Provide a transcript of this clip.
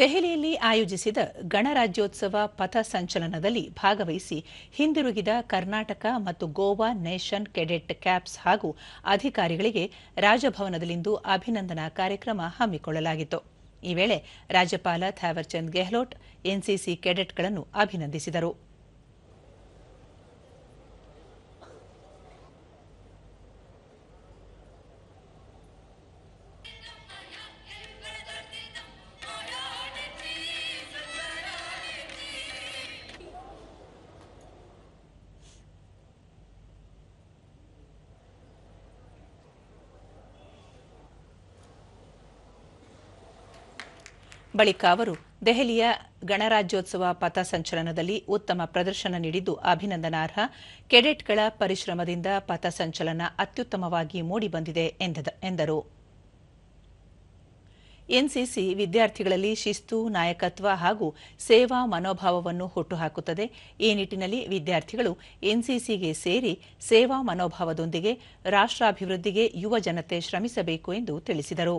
ದೆಹಲಿಯಲ್ಲಿ ಆಯೋಜಿಸಿದ ಗಣರಾಜ್ಯೋತ್ಸವ ಪಥ ಸಂಚಲನದಲ್ಲಿ ಭಾಗವಹಿಸಿ ಹಿಂದಿರುಗಿದ ಕರ್ನಾಟಕ ಮತ್ತು ಗೋವಾ ನೇಷನ್ ಕೆಡೆಟ್ ಕ್ಯಾಪ್ಸ್ ಹಾಗೂ ಅಧಿಕಾರಿಗಳಿಗೆ ರಾಜಭವನದಲ್ಲಿಂದು ಅಭಿನಂದನಾ ಕಾರ್ಯಕ್ರಮ ಹಮ್ಮಿಕೊಳ್ಳಲಾಗಿತ್ತು. ಈ ವೇಳೆ ರಾಜ್ಯಪಾಲ ಥಾವರ್ಚಂದ್ ಗೆಹ್ಲೋಟ್, ಎನ್ಸಿಸಿ ಕೆಡೆಟ್ಗಳನ್ನು ಅಭಿನಂದಿಸಿದರು. ಬಳಿಕ ಅವರು ದೆಹಲಿಯ ಗಣರಾಜ್ಯೋತ್ಸವ ಪಥಸಂಚಲನದಲ್ಲಿ ಉತ್ತಮ ಪ್ರದರ್ಶನ ನೀಡಿದ್ದು ಅಭಿನಂದನಾರ್ಹ. ಕೆಡೆಟ್ಗಳ ಪರಿಶ್ರಮದಿಂದ ಪಥಸಂಚಲನ ಅತ್ಯುತ್ತಮವಾಗಿ ಮೂಡಿಬಂದಿದೆ ಎಂದರು. ಎನ್ಸಿಸಿ ವಿದ್ಯಾರ್ಥಿಗಳಲ್ಲಿ ಶಿಸ್ತು, ನಾಯಕತ್ವ ಹಾಗೂ ಸೇವಾ ಮನೋಭಾವವನ್ನು ಹುಟ್ಟುಹಾಕುತ್ತದೆ. ಈ ನಿಟ್ಟಿನಲ್ಲಿ ವಿದ್ಯಾರ್ಥಿಗಳು ಎನ್ಸಿಸಿಗೆ ಸೇರಿ ಸೇವಾ ಮನೋಭಾವದೊಂದಿಗೆ ರಾಷ್ಟ್ರಾಭಿವೃದ್ಧಿಗೆ ಯುವ ಜನತೆ ಶ್ರಮಿಸಬೇಕು ಎಂದು ತಿಳಿಸಿದರು.